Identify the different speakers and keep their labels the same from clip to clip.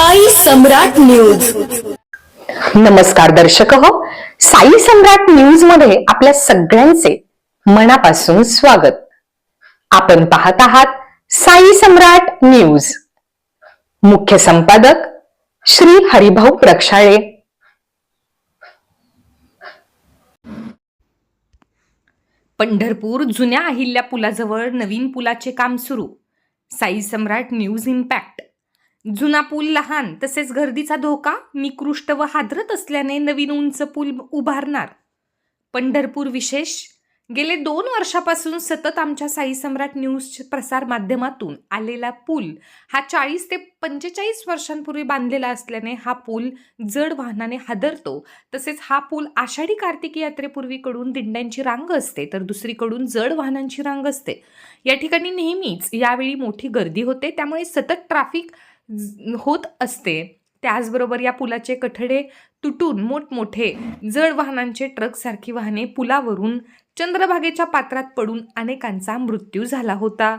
Speaker 1: Sai Samrat news.
Speaker 2: नमस्कार दर्शक हो. साई सम्राट न्यूजमध्ये आपल्या सगळ्यांचे मनापासून स्वागत. आपण पाहत आहात साई सम्राट न्यूज. मुख्य संपादक श्री हरिभाऊ प्रक्षाळे.
Speaker 3: पंढरपूर जुन्या अहिल्या पुलाजवळ नवीन पुलाचे काम सुरू. Sai Samrat news impact. जुना पूल लहान तसेच गर्दीचा धोका निकृष्ट व हादरत असल्याने नवीन उंच पूल उभारणार. पंढरपूर विशेष. गेले दोन वर्षापासून सतत आमच्या साई सम्राट न्यूज प्रसार माध्यमातून आलेला पूल हा चाळीस ते पंचेचाळीस वर्षांपूर्वी बांधलेला असल्याने हा पूल जड वाहनाने हादरतो. तसेच हा पूल आषाढी कार्तिक यात्रेपूर्वीकडून दिंड्यांची रांग असते तर दुसरीकडून जड वाहनांची रांग असते. या ठिकाणी नेहमीच यावेळी मोठी गर्दी होते त्यामुळे सतत ट्रॅफिक होत असते. त्याचबरोबर या पुलाचे कठडे तुटून मोठमोठे जड वाहनांचे ट्रकसारखी वाहने पुलावरून चंद्रभागेच्या पात्रात पडून अनेकांचा मृत्यू झाला होता.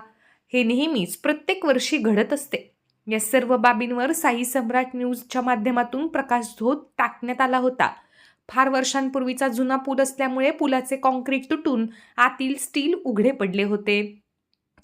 Speaker 3: हे नेहमीच प्रत्येक वर्षी घडत असते. या सर्व बाबींवर साई सम्राट न्यूजच्या माध्यमातून प्रकाशझोत टाकण्यात आला होता. फार वर्षांपूर्वीचा जुना पूल असल्यामुळे पुलाचे कॉन्क्रीट तुटून आतील स्टील उघडे पडले होते.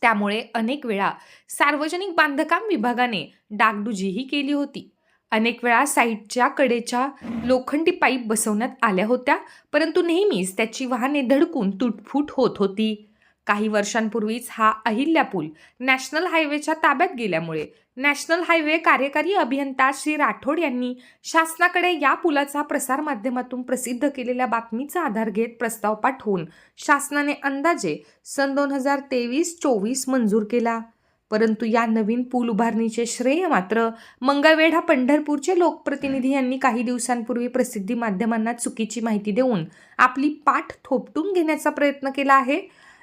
Speaker 3: त्यामुळे अनेक वेळा सार्वजनिक बांधकाम विभागाने डागडुजीही केली होती. अनेक वेळा साईटच्या कडेच्या लोखंडी पाईप बसवण्यात आल्या होत्या परंतु नेहमीच त्याची वाहने धडकून तुटफूट होत होती. काही वर्षांपूर्वीच हा अहिल्या पूल नॅशनल हायवेच्या ताब्यात गेल्यामुळे नॅशनल हायवे कार्यकारी अभियंता श्री राठोड यांनी शासनाकडे या पुलाचा प्रसारमाध्यमातून प्रसिद्ध केलेल्या बातमीचा आधार घेत प्रस्ताव पाठवून शासनाने अंदाजे सन दोन हजार तेवीस चोवीस मंजूर केला. परंतु या नवीन पूल उभारणीचे श्रेय मात्र मंगळवेढा पंढरपूरचे लोकप्रतिनिधी यांनी काही दिवसांपूर्वी प्रसिद्धी माध्यमांना चुकीची माहिती देऊन आपली पाठ थोपटून घेण्याचा प्रयत्न केला आहे.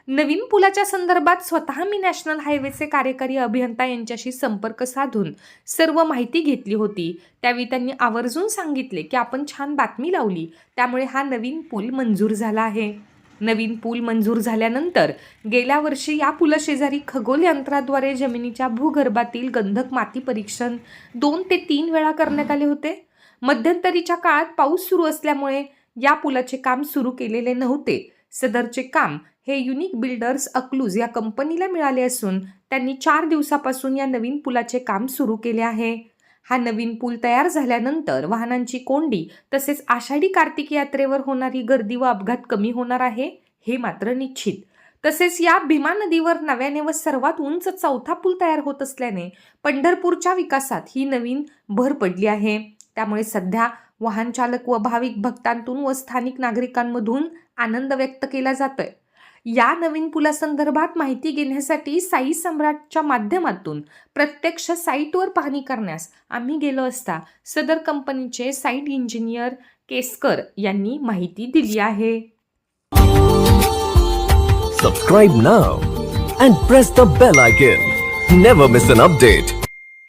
Speaker 3: नवीन पुलाच्या संदर्भात स्वतः मी नॅशनल हायवेचे कार्यकारी अभियंता यांच्याशी संपर्क साधून सर्व माहिती घेतली होती. त्यावेळी त्यांनी आवर्जून सांगितले की आपण छान बातमी लावली. त्यामुळे हा नवीन पूल मंजूर झाला आहे. नवीन पूल मंजूर झाल्यानंतर गेल्या वर्षी या पुलाशेजारी खगोल यंत्राद्वारे जमिनीच्या भूगर्भातील गंधक माती परीक्षण दोन ते तीन वेळा करण्यात आले होते. मध्यंतरीच्या काळात पाऊस सुरू असल्यामुळे या पुलाचे काम सुरू केलेले नव्हते. सदरचे काम. हे युनिक बिल्डर्स अक्लूज या कंपनीला मिळाले असून त्यांनी चार दिवसापासून या नवीन पुलाचे काम सुरू केले आहे. हा नवीन पूल तयार झाल्यानंतर वाहनांची कोंडी तसेच आषाढी कार्तिक यात्रेवर होणारी गर्दी व अपघात कमी होणार आहे हे मात्र निश्चित. तसेच या भीमा नदीवर नव्याने व सर्वात उंच चौथा पूल तयार होत असल्याने पंढरपूरच्या विकासात ही नवीन भर पडली आहे. त्यामुळे सध्या वाहन चालक व भाविक भक्तांतून व स्थानिक नागरिकांमधून आनंद व्यक्त केला जातोय. या नवीन पुलासंदर्भात माहिती घेण्यासाठी साई सम्राटच्या माध्यमातून प्रत्यक्ष साईटवर पाहणी करण्यास आम्ही गेलो असता सदर कंपनीचे साईट इंजिनियर केसकर यांनी माहिती दिली आहे.
Speaker 4: Subscribe now and press the bell icon never miss an update